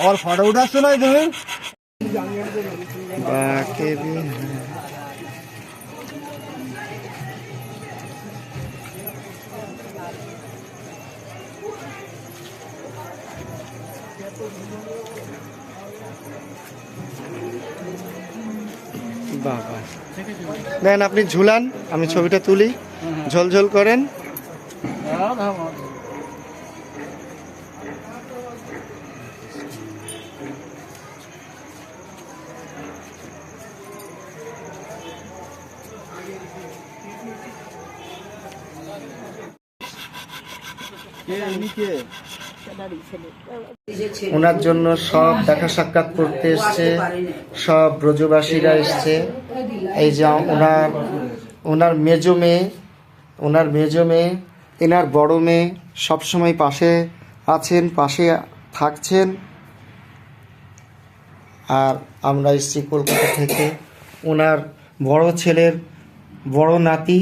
আমার ফটো উঠাচ্ছ না তুমি भी বাবা। দেন আপনি ঝুলান আমি ছবিটা তুলি। ঝোলঝোল করেন। ওনার জন্য সব দেখা সাক্ষাৎ করতে এসছে, সব ব্রজবাসীরা এসছে। এই যে ওনার ওনার মেজো মেয়ে, ওনার মেজো মেয়ে, এনার বড় মেয়ে সবসময় পাশে আছেন, পাশে থাকছেন। আর আমরা এসছি কলকাতা থেকে। ওনার বড় ছেলের বড় নাতি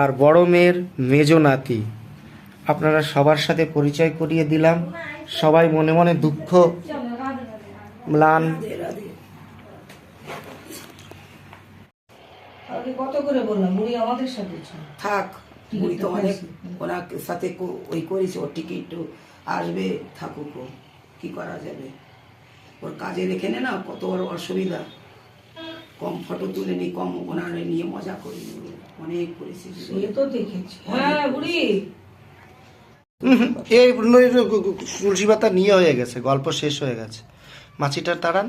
আর বড় মেয়ের মেজো নাতি। আপনারা সবার সাথে পরিচয় করিয়ে দিলাম। সবাই মনে মনে দুঃখ ম্লান। কত করে বললাম? মুড়ি আমাদের সাথে থাক বুড়ি তো অনেক ওনার সাথে কো- ওই করেছে ওর টিকিট আসবে থাকুক ও। কি করা যাবে? ওর কাজে রেখে নে না কত বড় অসুবিধা। কম ফটো তুলে নি কম ওনার নিয়ে মজা করি অনেক করেছি। সে তো দেখেছি। হ্যাঁ বুড়ি এই তুলসী পাতা নিয়ে হয়ে গেছে গল্প শেষ হয়ে গেছে। মাছিটা তাড়ান।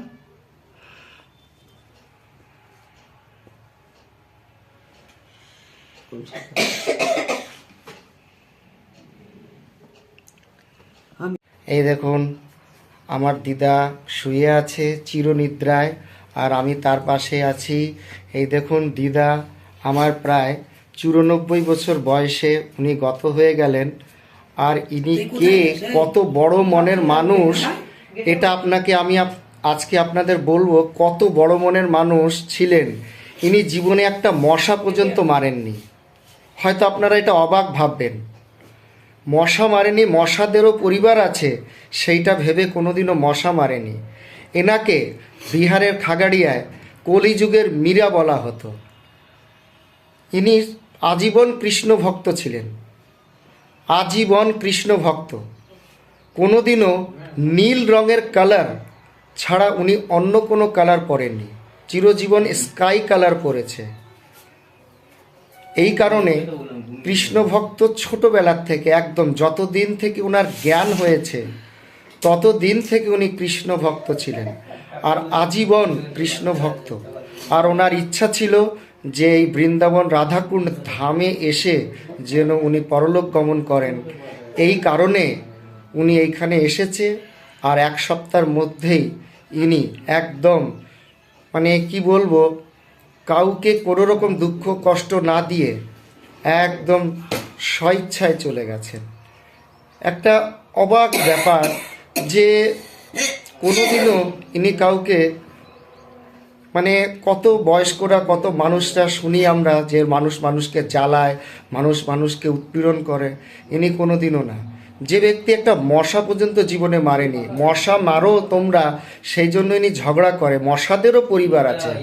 এই দেখুন আমার দিদা শুয়ে আছে চিরনিদ্রায় আর আমি তার পাশে আছি। এই দেখুন দিদা আমার প্রায় চুরানব্বই বছর বয়সে উনি গত হয়ে গেলেন। আর ইনি কে কত বড় মনের মানুষ এটা আপনাকে আমি আজকে আপনাদের বলব কত বড় মনের মানুষ ছিলেন। ইনি জীবনে একটা মশা পর্যন্ত মারেননি। হয়তো আপনারা এটা অবাক ভাববেন। মশা মারেনি মশাদেরও পরিবার আছে সেইটা ভেবে কোনোদিনও মশা মারেনি। এনাকে বিহারের খাগাড়িয়ায় কলিযুগের মীরা বলা হতো। ইনি আজীবন কৃষ্ণ ভক্ত ছিলেন। আজীবন কৃষ্ণ ভক্ত। কোনোদিনও নীল রঙের কালার ছাড়া উনি অন্য কোনো কালার পরেননি। চিরজীবন স্কাই কালার পরেছে। এই কারণে কৃষ্ণ ভক্ত ছোটবেলার থেকে একদম যতদিন থেকে ওনার জ্ঞান হয়েছে, ততদিন থেকে উনি কৃষ্ণ ভক্ত ছিলেন। আর আজীবন কৃষ্ণ ভক্ত। আর ওনার ইচ্ছা ছিল যে এই বৃন্দাবন রাধাকুণ্ড ধামে এসে যেন উনি পরলোক গমন করেন। এই কারণে উনি এইখানে এসেছে আর এক সপ্তাহের মধ্যেই ইনি একদম মানে কি বলব, কাউকে কোনো রকম দুঃখ, কষ্ট না দিয়ে একদম স্বইচ্ছায় চলে গেছেন। একটা অবাক ব্যাপার যে কোনোদিনও ইনি কাউকে মানে কত বয়স্করা, কত মানুষরা শুনি আমরা যে মানুষ মানুষকে জ্বালায়, মানুষ মানুষকে উৎপীড়ন করে, ইনি কোনোদিনও না। যে ব্যক্তি একটা মশা পর্যন্ত জীবনে মারেনি, মশা মারো তোমরা, সেই জন্য ইনি ঝগড়া করে, মশাদেরও পরিবার আছে।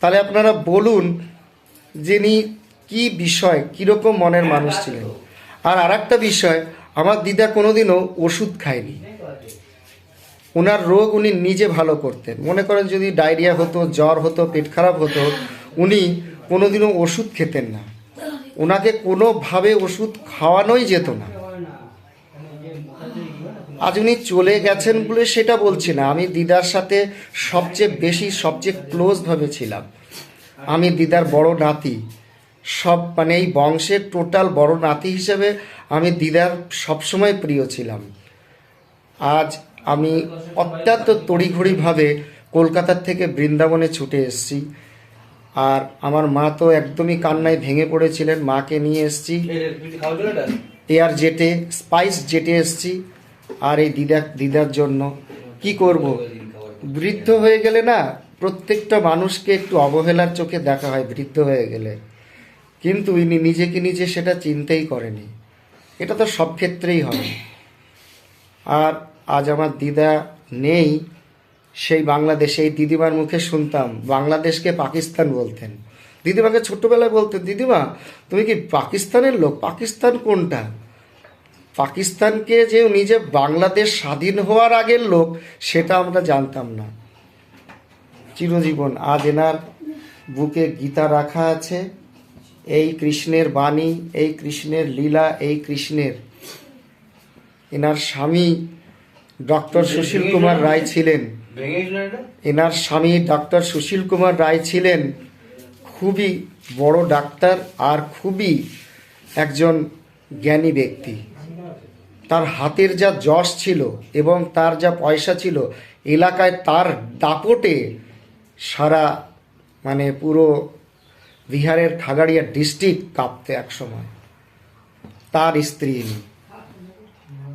তাহলে আপনারা বলুন যে ইনি কি বিষয়, কীরকম মনের মানুষ ছিলেন? আর আরেকটা বিষয়, আমার দিদা কোনোদিনও ওষুধ খায়নি। ওনার রোগ উনি নিজে ভালো করতেন। মনে করেন যদি ডায়রিয়া হতো, জ্বর হতো, পেট খারাপ হতো, উনি কোনোদিনও ওষুধ খেতেন না। ওনাকে কোনোভাবে ওষুধ খাওয়ানোই যেত না। আজ উনি চলে গেছেন বলে সেটা বলছি না। আমি দিদার সাথে সবচেয়ে বেশি, সবচেয়ে ক্লোজভাবে ছিলাম। আমি দিদার বড় নাতি। সব মানে এই বংশের টোটাল বড় নাতি হিসেবে আমি দিদার সবসময় প্রিয় ছিলাম। আজ আমি অত্যন্ত তড়িঘড়িভাবে কলকাতার থেকে বৃন্দাবনে ছুটে এসেছি। আর আমার মা তো একদমই কান্নায় ভেঙে পড়েছিলেন, মাকে নিয়ে এসেছি। এয়ার জেটে, স্পাইস জেটে এসেছি। আর এই দিদা দিদার জন্য কি করব? বৃদ্ধ হয়ে গেলে না, প্রত্যেকটা মানুষকে একটু অবহেলার চোখে দেখা হয়, বৃদ্ধ হয়ে গেলে। কিন্তু ইনি নিজেকে নিজে সেটা চিন্তাই করেনি। এটা তো সব ক্ষেত্রেই হয়। আর আজ আমার দিদা নেই, সেই বাংলাদেশে এই দিদিমার মুখে শুনতাম, বাংলাদেশকে পাকিস্তান বলতেন। দিদিমাকে ছোট্টবেলায় বলতেন, দিদিমা, তুমি কি পাকিস্তানের লোক? পাকিস্তান কোনটা? পাকিস্তানকে যে যে বাংলাদেশ স্বাধীন হওয়ার আগের লোক, সেটা আমরা জানতাম না। চিরজীবন আজ এনার বুকে গীতা রাখা আছে, এই কৃষ্ণের বাণী, এই কৃষ্ণের লীলা, এই কৃষ্ণের এনার স্বামী ডক্টর সুশীল কুমার রায় ছিলেন। এনার স্বামী ডক্টর সুশীল কুমার রায় ছিলেন। খুবই বড় ডাক্তার আর খুবই একজন জ্ঞানী ব্যক্তি। তার হাতের যা যশ ছিল এবং তার যা পয়সা ছিল এলাকায় তার দাপটে সারা মানে পুরো বিহারের খাগাড়িয়া ডিস্ট্রিক্ট কাঁপতে একসময় তার স্ত্রী ইনি।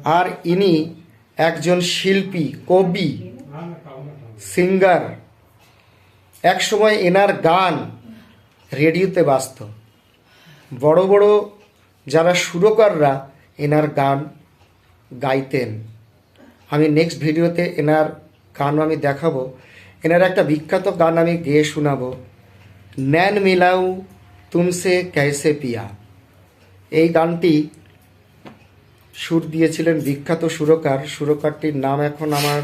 আর ইনি একজন শিল্পী, কবি সিঙ্গার একসময় এনার গান রেডিওতে বাজত। বড় বড় যারা সুরকাররা এনার গান গাইতেন। আমি নেক্সট ভিডিওতে এনার গান আমি দেখাবো। এনার একটা বিখ্যাত গান আমি গেয়ে শোনাবো। ন্যান মিলাউ তুমসে ক্যাসে পিয়া। এই গানটি সুর দিয়েছিলেন বিখ্যাত সুরকার। সুরকারটির নাম এখন আমার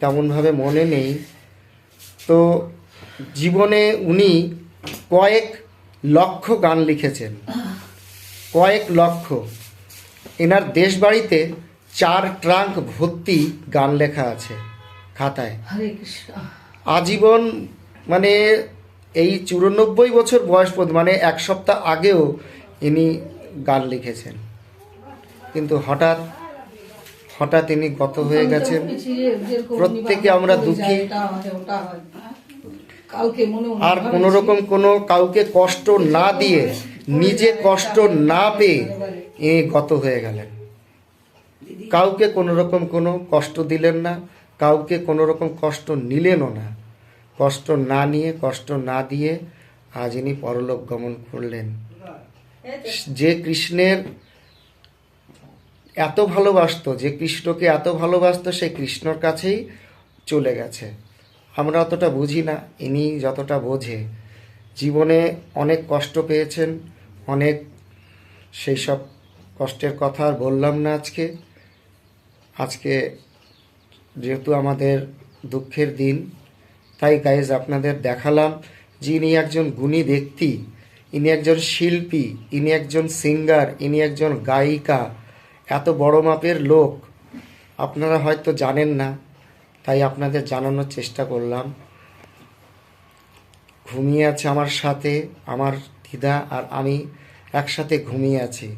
তেমনভাবে মনে নেই। তো জীবনে উনি কয়েক লক্ষ গান লিখেছেন। কয়েক লক্ষ। এনার দেশবাড়িতে চার ট্রাঙ্ক ভর্তি গান লেখা আছে খাতায়। আজীবন মানে এই চুরানব্বই বছর বয়স পর্যন্ত মানে এক সপ্তাহ আগেও ইনি গান লিখেছেন। কিন্তু হঠাৎ হঠাৎ তিনি গত হয়ে গেছেন। প্রত্যেকে আমরা দুঃখী। আর কোনো রকম কোনো কাউকে কষ্ট না দিয়ে নিজে কষ্ট না পেয়ে ইনি গত হয়ে গেলেন। কাউকে কোনো রকম কোনো কষ্ট দিলেন না কাউকে কোনো রকম কষ্ট নিলেনও না। কষ্ট না নিয়ে কষ্ট না দিয়ে আজ ইনি পরলোক গমন করলেন। যে কৃষ্ণের এত ভালোবাসতো যে কৃষ্ণকে এত ভালোবাসতো সে কৃষ্ণর কাছেই চলে গেছে। আমরা অতটা বুঝি না, ইনি যতটা বোঝে। জীবনে অনেক কষ্ট পেয়েছেন, অনেক সেই সব কষ্টের কথা আর বললাম না আজকে। আজকে যেহেতু আমাদের দুঃখের দিন, তাই গাইজ আপনাদের দেখালাম যে ইনি একজন গুণী ব্যক্তি, ইনি একজন শিল্পী, ইনি একজন সিঙ্গার ইনি একজন গায়িকা। এত বড় মাপের লোক, আপনারা হয়তো জানেন না, তাই আপনাদের জানানোর চেষ্টা করলাম। ঘুমিয়ে আছে আমার সাথে আমার দিদা আর আমি একসাথে ঘুমিয়ে আছি।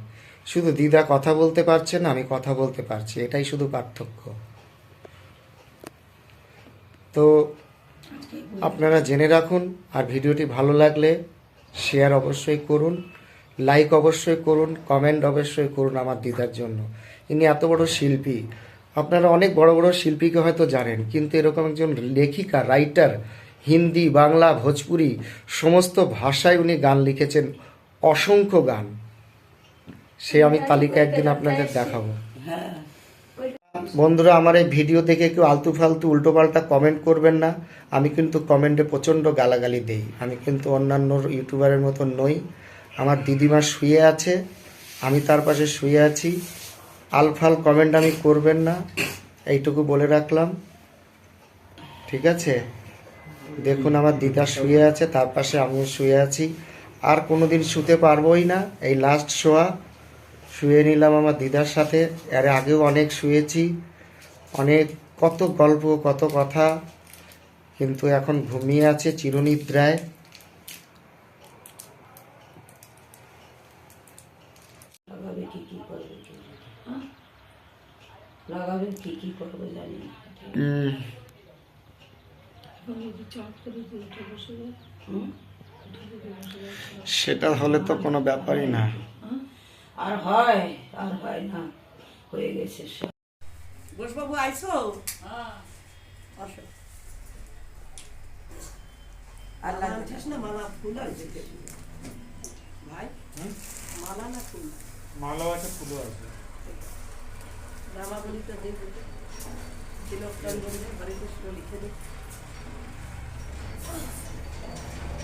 শুধু দিদা কথা বলতে পারছে না, আমি কথা বলতে পারছি, এটাই শুধু পার্থক্য। তো আপনারা জেনে রাখুন, আর ভিডিওটি ভালো লাগলে শেয়ার অবশ্যই করুন। লাইক অবশ্যই করুন কমেন্ট অবশ্যই করুন আমার দিদার জন্য। ইনি এত বড় শিল্পী। আপনারা অনেক বড় বড় শিল্পীকে হয়তো জানেন, কিন্তু এরকম একজন লেখিকা রাইটার হিন্দি, বাংলা, ভোজপুরি, সমস্ত ভাষায় উনি গান লিখেছেন, অসংখ্য গান। সে আমি তালিকা একদিন আপনাদের দেখাবো। বন্ধুরা, আমার এই ভিডিও দেখে কেউ আলতু ফালতু উল্টোপাল্টা কমেন্ট করবেন না। আমি কিন্তু কমেন্টে প্রচণ্ড গালাগালি দেই। আমি কিন্তু অন্যান্য ইউটিউবারের মতো নই। আমার দিদিমা শুয়ে আছে, আমি তার পাশে শুয়ে আছি। আলফাল কমেন্ট আমি করবেন না, এইটুকু বলে রাখলাম। ঠিক আছে? দেখুন, আমার দিদা শুয়ে আছে, তার পাশে আমিও শুয়ে আছি। আর কোনোদিন শুতে পারবোই না, এই লাস্ট শোয়া। শুয়ে নিলাম আমার দিদার সাথে, এর আগেও অনেক শুয়েছি। অনেক, কত গল্প, কত কথা। কিন্তু এখন ঘুমিয়ে আছে চিরনিদ্রায় লাগাবে কি কি করবে কি হ্যাঁ? লাগাবে কি কি করবে জানি না। সেটা হলে তো কোনো ব্যাপারই না। আর হয় আর হয় না হয়ে গেছে সব। ঘোষবাবু আইসো আসো। আল্লাহ না মালা ফুল আনছিস ভাই মালা না ফুল? মালাও আছে ফুলও আছে। রামাবলিটা দেখবে তিলকদান বলবে হরে কৃষ্ণ লিখে দিই।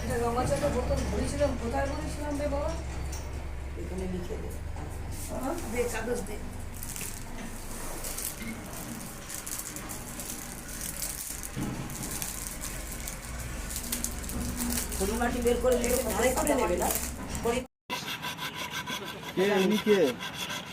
এটা গঙ্গা বোতল ভরেছিলাম কোথায় ভরেছিলাম রে বাবা? এখানে লিখে দে দে কাগজ দে। বের করে নেবে করে নেবে না? কে?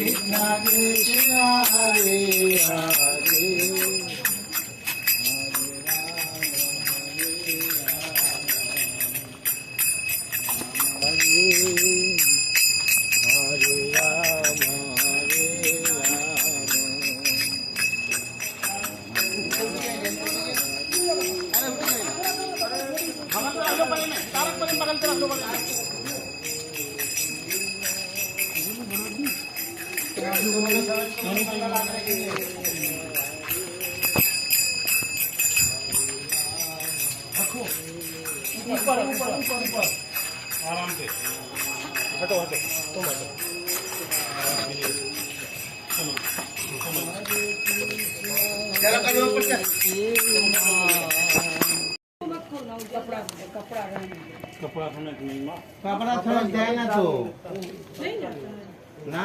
কৃষ্ণ কৃষ্ণ হরে হরে ऊपर ऊपर ऊपर ऊपर आराम से हटो हटो तुम हटो चलो करो ऊपर कपड़ा कपड़ा कपड़ा थोड़ा कपड़ा थोड़ा जाए ना। तो नहीं ना?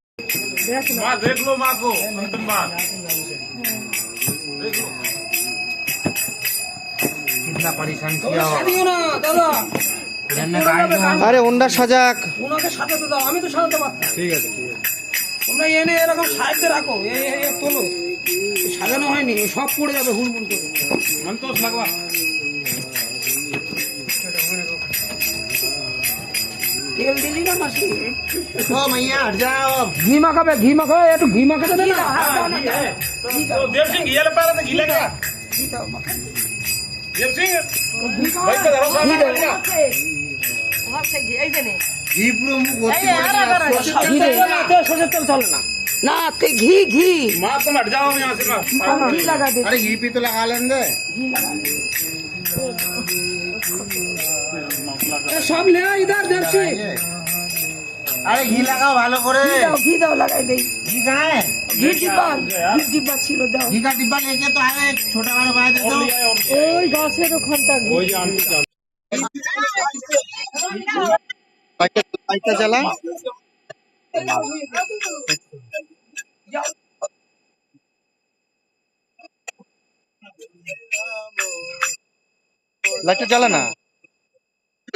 কান্ডে माँ देख लो माँ को अंतिम बार देख लो कितना परेशान किया हो দিও না দাদা আরে ওন্ডা সাজাক ওনাকে সাজাতে দাও আমি তো সাজাতে পারতাম ठीक है ठीक है তোমরা এনে এরকম সাইডে রাখো এ এ, এ, তোলো সাজানো হয়নি সব পড়ে যাবে হুড়মুড় করে मंतोष लगवा তেল घी मखा पे घी मखा ये तो घी मखा तो देना तो देव सिंह घी ले तो घी तो घी घी तो तो ना। ते घी घी। माँ हट जाओ यहाँ से हाँ, घी लगा दे। अरे घी पी तो लगा लेंगे। घी लगा हाँ। সব লেয়া ইধার দেখছি। আরে ঘি লাগাও ভালো করে। ঘি দাও লাগাই দেই। ঘি কায় ঘি ডিব্বা ঘি ডিব্বা ছিল দাও। ঘি কা ডিব্বা? লেকে তো আরে ছোট বড় ভাই দাও। ওই গাছের ওখানটা ঘি। ওই যে আমি প্যাকেট প্যাকেট জ্বালা লাইটটা জ্বালা না।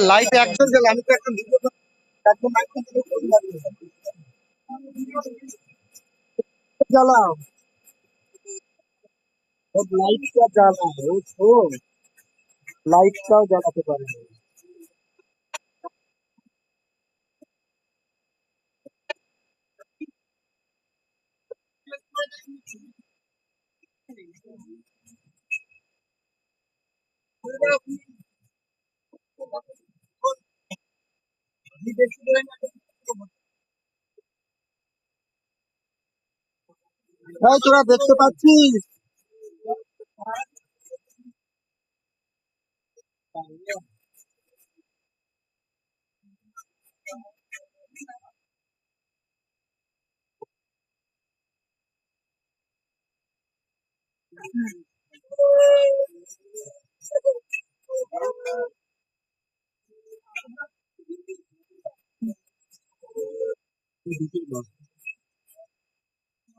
লাইট একজন জ্বালা আমি তো একদম ভিডিও একদম লাইটটা জ্বালাও লাইটটা জ্বালা বুঝছো লাইটটাও জ্বালাতে পারে এই তোরা দেখতে পাচ্ছিস अरे बाबा कंडा को ओ হ্যাঁ, তোরা দেখতে পাচ্ছিস?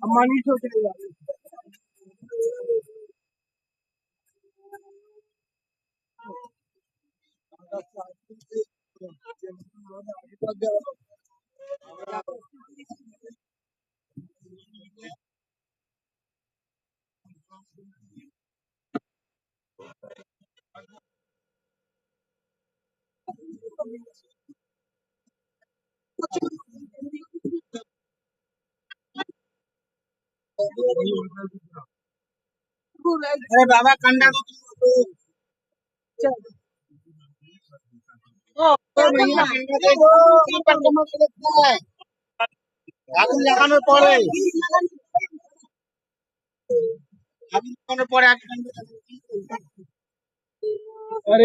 कमर पे लगता है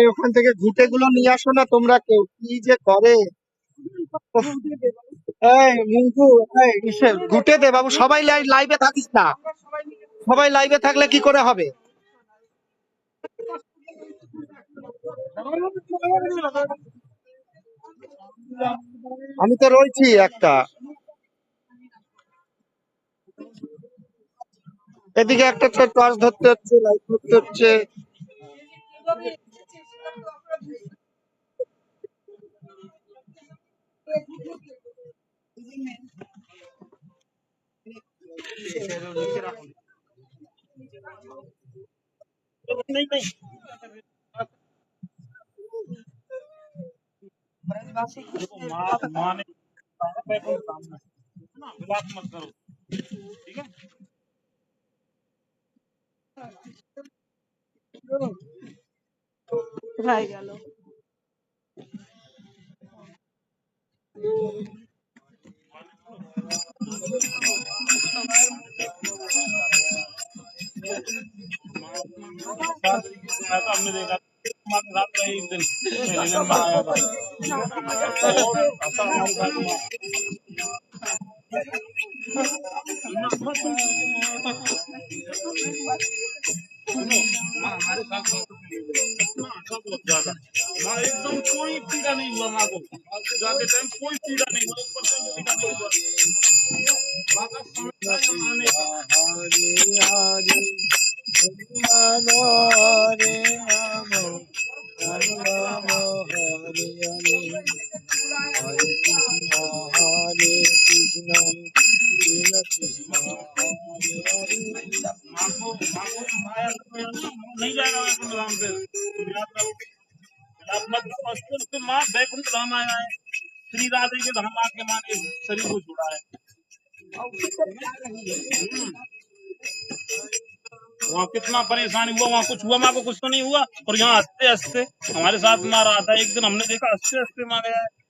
ওখান থেকে ঘুটে গুলো নিয়ে আসো না তোমরা কেউ। কি যে করে? এই মিঙ্কু এই ইসে, ঘুটে দে বাবু সবাই লাইভে থাকিস না। সবাই লাইভে থাকলে কি করে হবে? আমি তো রয়েছি একটা। এদিকে একটা টর্চ ধরতে হচ্ছে লাইট ধরতে হচ্ছে। देखो माँ माँ ने बैठो सामने ना विलाप मत करो ठीक है साथ आया था हमने देखा माँ के साथ रही एक दिन रिलीजन में आया था और ऐसा हमारे साथ हुआ। सुनो, माँ हमारे साथ इतना अच्छा बहुत ज्यादा माँ एकदम कोई पीड़ा नहीं हुआ माँ को आपको जाते टाइम कोई पीड़ा नहीं हुआ एक परसेंट पीड़ा नहीं हुआ माँ का समझता है आने का माँ को माँ को माया नहीं जाएगा वैकुंठ धाम पे माँ धाम आया है। श्री राधे के धाम आके माँ शरीर को छोड़ा है। हम्म। वहाँ कितना परेशानी हुआ, वहाँ कुछ हुआ, माँ को कुछ तो नहीं हुआ। और यहाँ हँसते हँसते हमारे साथ माँ रहा था। एक दिन हमने देखा हँसते हँसते माँ गया है।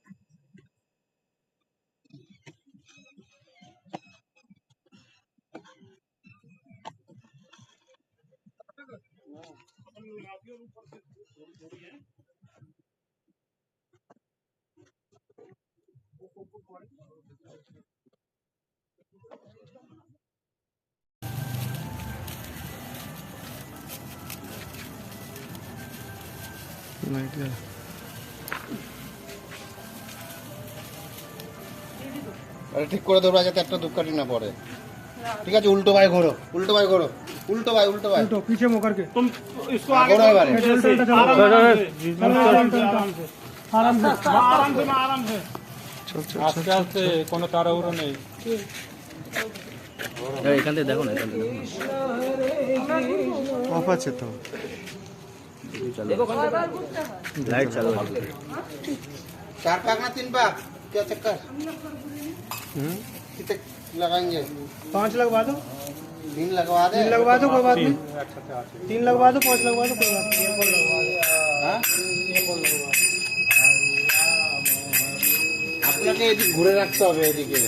My ঠিক করে দেবো যাতে একটা দুঃখ না পড়ে ঠিক আছে উল্টো ভাই ঘোরো উল্টো ভাই ঘোরো উল্টো ভাই উল্টো ভাই উল্টো পিছে মো করকে তুম আস্তে আস্তে কোনো তাড়াহুড়ো নেই। आराम से আস্তে আস্তে কোনো তাড়াহুড়ো নেই অফ আছে তো चार पाक ना तीन पाक क्या चक्कर कितने लगाएंगे पाँच लगवा दो तीन लगवा दे तीन लगवा दो कोई बात नहीं तीन लगवा दो पाँच लगवा दो कोई बात नहीं हाँ? আপনাকে এদিকে ঘুরে রাখতে হবে এদিকে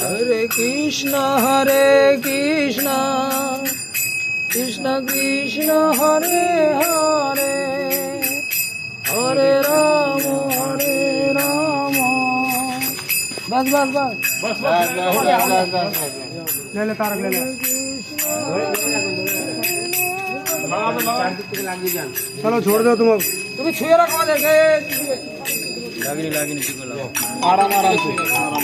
হরে কৃষ্ণ হরে কৃষ্ণ। কৃষ্ণ কৃষ্ণ হরে হরে। হরে রাম হরে রাম। বাস বাস বাস। বাস বাস। বাস লে লে তারক লে লে। চলো ছোড় দাও তুমি তুমি ছুঁয়ে রাখো দেখে লাগিনি লাগিনি আরাম আরাম।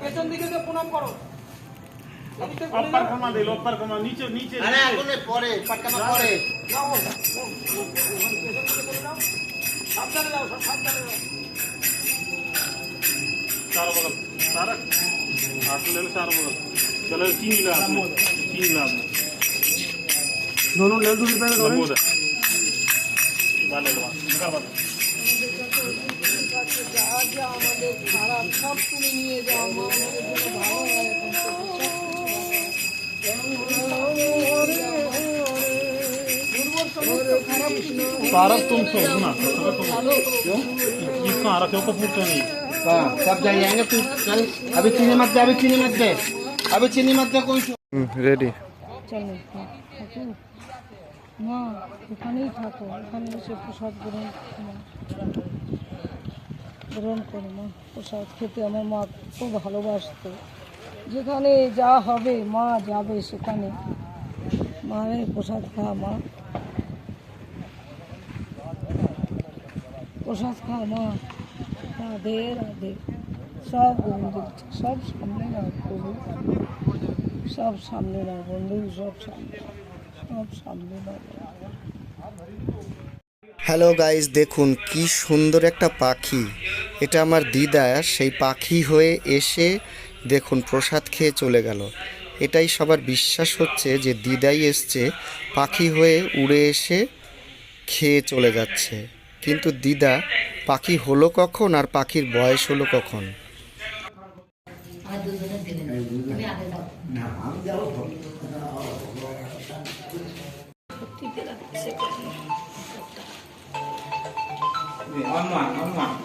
পেছন দিকে যে প্রণাম করো अपर खमा दे लो अपर खमा नीचे नीचे আরে এখন পরে পাটকানা পরে সাবধানে যাও সব সাবধানে যাও चारों बगल सारा हाथ ले लो चारों बगल चलो चीनी ला हाथ में। चीनी ला हाथ में। दोनों ले दो रुपए का लंबोदर वाले लो निकाल बात सारा तुम सो सुना क्यों इसको आ रखे को पूछते नहीं हाँ सब जाइएंगे तू चल अभी चीनी मत दे अभी चीनी मत दे अभी चीनी मत दे कोई রেডি চলো থাকো মা এখানেই থাকো এখানে এসে প্রসাদ গ্রহণ করো মা। গ্রহণ করো, মা। প্রসাদ খেতে আমার মা খুব ভালোবাসতো। যেখানে যা হবে, মা যাবে সেখানে। মায়ের প্রসাদ খা, মা। প্রসাদ খা, মা। রাধে রাধে। সব বন্ধু, সব সামনে রাখ, প্রভু। সব সামনে নাও বন্ধু, সব সামনে। সব সামনে নাও হ্যালো গাইস দেখুন কি সুন্দর একটা পাখি। এটা আমার দিদা সেই পাখি হয়ে এসে দেখুন প্রসাদ খেয়ে চলে গেল। এটাই সবার বিশ্বাস হচ্ছে যে দিদাই এসছে পাখি হয়ে উড়ে এসে খেয়ে চলে যাচ্ছে। কিন্তু দিদা পাখি হলো কখন আর পাখির বয়স হলো কখন? অনুমান অনুমান।